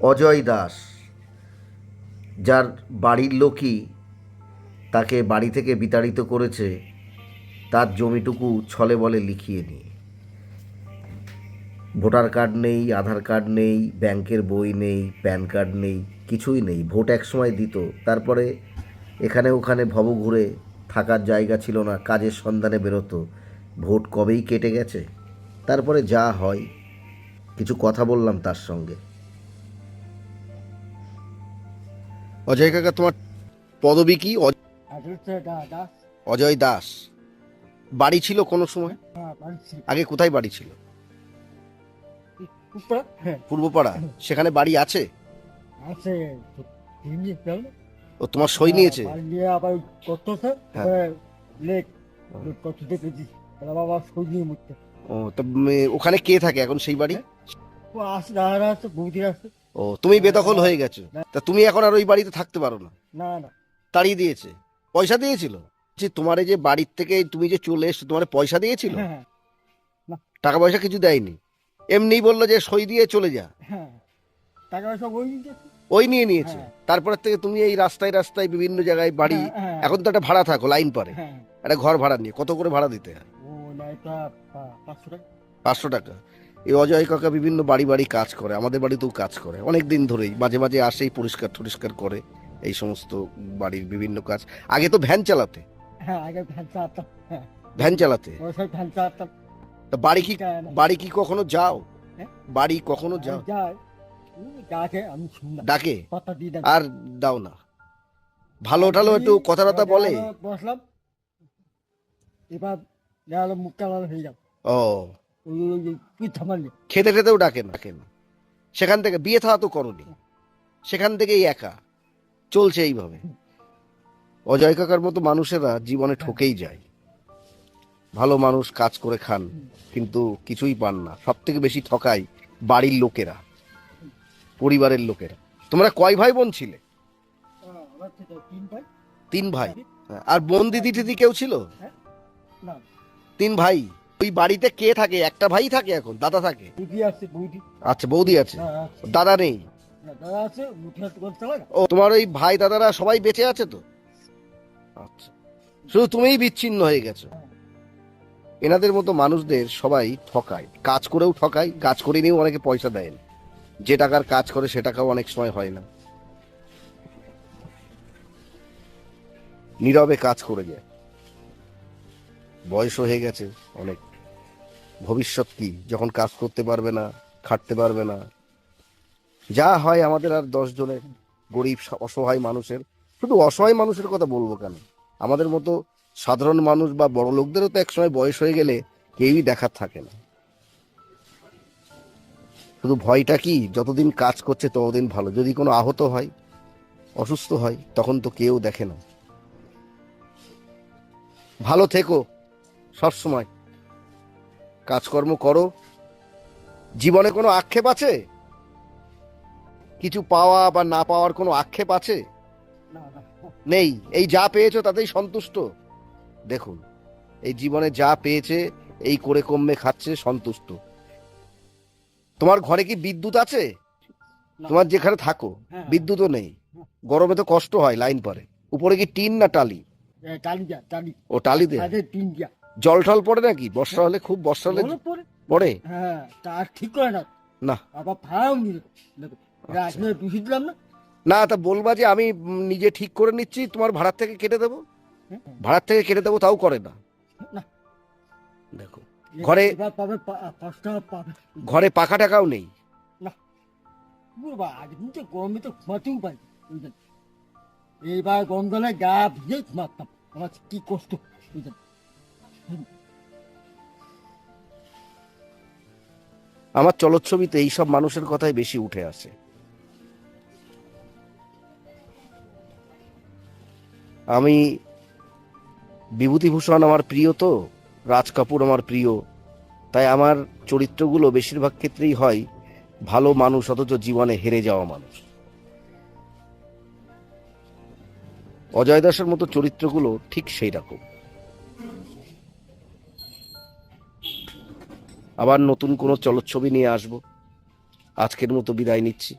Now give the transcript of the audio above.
অজয় দাস, যার বাড়ির লোকই তাকে বাড়ি থেকে বিতাড়িত করেছে, তার জমিটুকু ছলে বলে লিখিয়ে নিয়ে। ভোটার কার্ড নেই, আধার কার্ড নেই, ব্যাংকের বই নেই, প্যান কার্ড নেই, কিছুই নেই। ভোট এক সময় দিত, তারপরে এখানে ওখানে ভব ঘুরে থাকার জায়গা ছিল না, কাজের সন্ধানে বেরোতো। ভোট কবেই কেটে গেছে? তারপরে যা হয়, কিছু কথা বললাম তার সঙ্গে। অজয় কাকা তোমার পদবী কি? অজয় দাস। বাড়ি ছিল কোনো সময়? হ্যাঁ আগে কোথায় বাড়ি ছিল? হ্যাঁ। পূর্বপাড়া। সেখানে বাড়ি আছে? আছে। ও তোমার সই নিয়েছে? নিয়ে আবার হ্যাঁ। এবারে লেখ করতে দেখেছি। বাবা সই নিয়ে ও তো ওখানে কে থাকে এখন সেই বাড়ি? ও আসে দাদারা আছে বৌদি আছে। ও তুমি বেদখল হয়ে গেছো। তা তুমি এখন আর ওই বাড়িতে থাকতে পারো না। না না। তাড়িয়ে দিয়েছে। পয়সা দিয়েছিল? যে তোমার এই যে বাড়ির থেকে তুমি যে চলে এসছো তোমার পয়সা দিয়েছিল? হ্যাঁ টাকা পয়সা কিছু দেয়নি। এমনি বলল যে সই দিয়ে চলে যা। হ্যাঁ। টাকা পয়সা ওই ওই নিয়ে নিয়েছে। হ্যাঁ। তারপর থেকে তুমি এই রাস্তায় রাস্তায় বিভিন্ন জায়গায় বাড়ি হ্যাঁ, হ্যাঁ। এখন তো একটা ভাড়া থাকো লাইন পারে। হ্যাঁ। একটা ঘর ভাড়া নিয়ে কত করে ভাড়া দিতে হয়? পাঁচশো টাকা। এই অজয় কাকা বিভিন্ন বাড়ি বাড়ি কাজ করে আমাদের বাড়িতেও কাজ করে। অনেক দিন ধরেই মাঝে মাঝে আসেই পরিষ্কার টরিষ্কার করে এই সমস্ত বাড়ির বিভিন্ন কাজ। আগে তো ভ্যান চালাতে। হ্যাঁ আগে ভ্যান চালাতাম হ্যাঁ। ভ্যান চালাতে? ভ্যান চালাতাম। তা বাড়ি কি বাড়ি কি কখনো যাও? হ্যাঁ? বাড়ি কখনো যাও? ডাকে। আর দাও না। ভালো টালো একটু কথা টথা বলে। বসলাম। এবার মুখ কালার হয়ে যাও। ও খেতে খেতেও ডাকে না। ডাকে সেখান থেকে বিয়ে থাওয়া তো করনি। সেখান থেকেই একা। চলছে এইভাবে। অজয় কাকার মতো মানুষেরা জীবনে ঠকেই যায়। ভালো মানুষ কাজ করে খান কিন্তু কিছুই পান না। সব থেকে বেশি ঠকায় বাড়ির লোকেরা পরিবারের লোকেরা। তোমরা কয় ভাই বোন ছিলে? তিন ভাই। আর বোন দিদি টিদি কেউ ছিল? তিন ভাই? ওই বাড়িতে কে থাকে? একটা ভাই থাকে এখন? দাদা থাকে? বুদ্ধি আছে বুদ্ধি। আচ্ছা বৌদি আছে? হ্যাঁ, আছে। দাদা নেই? না, দাদা আছে না ও তোমার ওই ভাই দাদারা সবাই বেঁচে আছে তো? আচ্ছা। শুধু তুমিই বিচ্ছিন্ন হয়ে গেছো। এনাদের মতো মানুষদের সবাই ঠকায়। কাজ করেও ঠকায় কাজ করে নিয়েও অনেকে পয়সা দেয় না। যে টাকার কাজ করে সে টাকাও অনেক সময় হয় না। নীরবে কাজ করে যায়। বয়স হয়ে গেছে অনেক। ভবিষ্যৎ কি? যখন কাজ করতে পারবে না, খাটতে পারবে না। যা হয় আমাদের আর দশ জনের গরিব, অসহায় মানুষের। শুধু অসহায় মানুষের কথা বলব কেন? আমাদের মতো সাধারণ মানুষ বা বড় লোকদেরও তো একসময় বয়স হয়ে গেলে কেউই দেখার থাকে না। শুধু ভয়টা কি? যতদিন কাজ করছে ততদিন ভালো। যদি কোনো আহত হয়, অসুস্থ হয়, তখন তো কেউ দেখে না। ভালো থেকো সব সময় কাজকর্ম করো। জীবনে কোনো আক্ষেপ আছে? কিছু পাওয়া বা না পাওয়ার কোনো আক্ষেপ আছে? নেই। এই যা পেয়েছ তাতেই সন্তুষ্ট। দেখুন এই জীবনে যা পেয়েছে এই করে কমে খাচ্ছে সন্তুষ্ট। তোমার ঘরে কি বিদ্যুৎ আছে? তোমার যেখানে থাকো হ্যাঁ। বিদ্যুৎও নেই। গরমে তো কষ্ট হয় লাইন পরে। উপরে কি টিন না টালি? টালি ও টালি দে। তাদের তিন যা। জল টল পড়ে নাকি? বর্ষা হলে খুব বর্ষা হলে পরে পড়ে? হ্যাঁ তার ঠিক করে না। না। আবার নিল দেখো দিলাম না? না তা বলবা যে আমি নিজে ঠিক করে নিচ্ছি তোমার ভাড়ার থেকে কেটে দেবো? হ্যাঁ। ভাড়ার থেকে কেটে দেবো তাও করে না। না। দেখো ঘরে- ঘরে পাখা টাকাও নেই। গরমে তো ঘুমাতেও পারি এইবার গরমকালে গা ভিজে ঘুমাতাম। আমার কি কষ্ট বুঝলেন আমার চলচ্ছবিতে এইসব মানুষের কথাই বেশি উঠে আসে। আমি বিভূতিভূষণ আমার প্রিয় তো, রাজ কাপুর আমার প্রিয়, তাই আমার চরিত্রগুলো বেশিরভাগ ক্ষেত্রেই হয় ভালো মানুষ অথচ জীবনে হেরে যাওয়া মানুষ। অজয় দাসের মতো চরিত্রগুলো ঠিক সেই রকম আবার নতুন কোনো চলচ্ছবি নিয়ে আসব। আজকের মতো বিদায় নিচ্ছি।